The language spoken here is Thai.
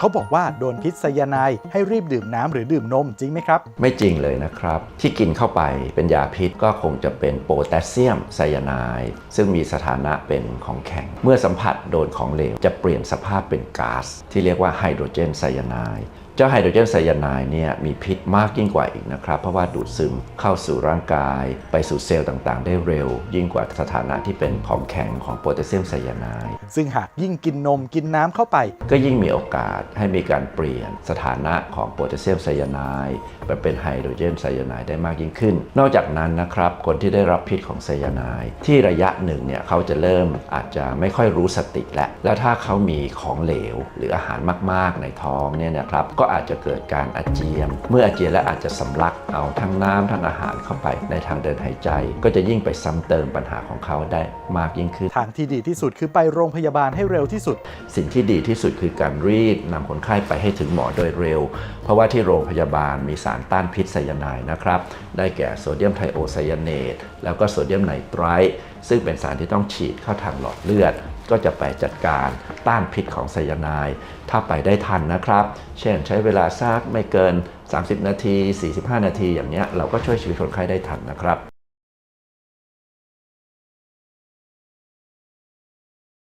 เขาบอกว่าโดนพิษไซยาไนด์ให้รีบดื่มน้ำหรือดื่มนมจริงไหมครับ ไม่จริงเลยนะครับ ที่กินเข้าไปเป็นยาพิษก็คงจะเป็นโพแทสเซียมไซยาไนด์ซึ่งมีสถานะเป็นของแข็ง เมื่อสัมผัสโดนของเหลว จะเปลี่ยนสภาพเป็นก๊าซที่เรียกว่าไฮโดรเจนไซยาไนด์ เจ้าไฮโดรเจนไซยาไนด์เนี่ยมีพิษมากยิ่งกว่าอีกนะครับ เพราะว่าดูดซึมเข้าสู่ร่างกาย ไปสู่เซลล์ต่างๆ ได้เร็ว ยิ่งกว่าสถานะที่เป็นของแข็งของโพแทสเซียมไซยาไนด์ซึ่งหากยิ่งกินนมกินน้ำเข้าไป ก็ยิ่งมีโอกาสให้มีการเปลี่ยนสถานะของโพแทสเซียมไซยาไนด์ไปเป็นไฮโดรเจนไซยาไนด์ได้มากยิ่งขึ้น นอกจากนั้นนะครับคนที่ได้รับพิษของไซยาไนด์ที่ระยะหนึ่งเนี่ยเขาจะเริ่มอาจจะไม่ค่อยรู้สติแล้วแล้วถ้าเขามีของเหลว หรืออาหารมากๆในท้องเนี่ยนะครับก็อาจจะเกิดการอาเจียน เมื่ออาเจียนแล้วอาจจะสำลักเอาทั้งน้ำทั้งอาหารเข้าไปในทางเดินหายใจ ก็จะยิ่งไปซ้ำเติมปัญหาของเขาได้มากยิ่งขึ้น ทางที่ดีที่สุดคือไปโรงพยาบาลให้เร็วที่สุด สิ่งที่ดีที่สุดคือการรีบนำคนไข้ไปให้ถึงหมอโดยเร็ว เพราะว่าที่โรงพยาบาลมีสารต้านพิษไซยาไนด์นะครับ ได้แก่โซเดียมไทโอไซยาเนตแล้วก็โซเดียมไนไตรท์ซึ่งเป็นสารที่ต้องฉีดเข้าทางหลอดเลือด ก็จะไปจัดการต้านพิษของไซยาไนด์ถ้าไปได้ทันนะครับ เช่นใช้เวลาสักไม่เกิน 30 นาที 45 นาที อย่างเนี้ยเราก็ช่วยชีวิตคนไข้ได้ทันนะครับ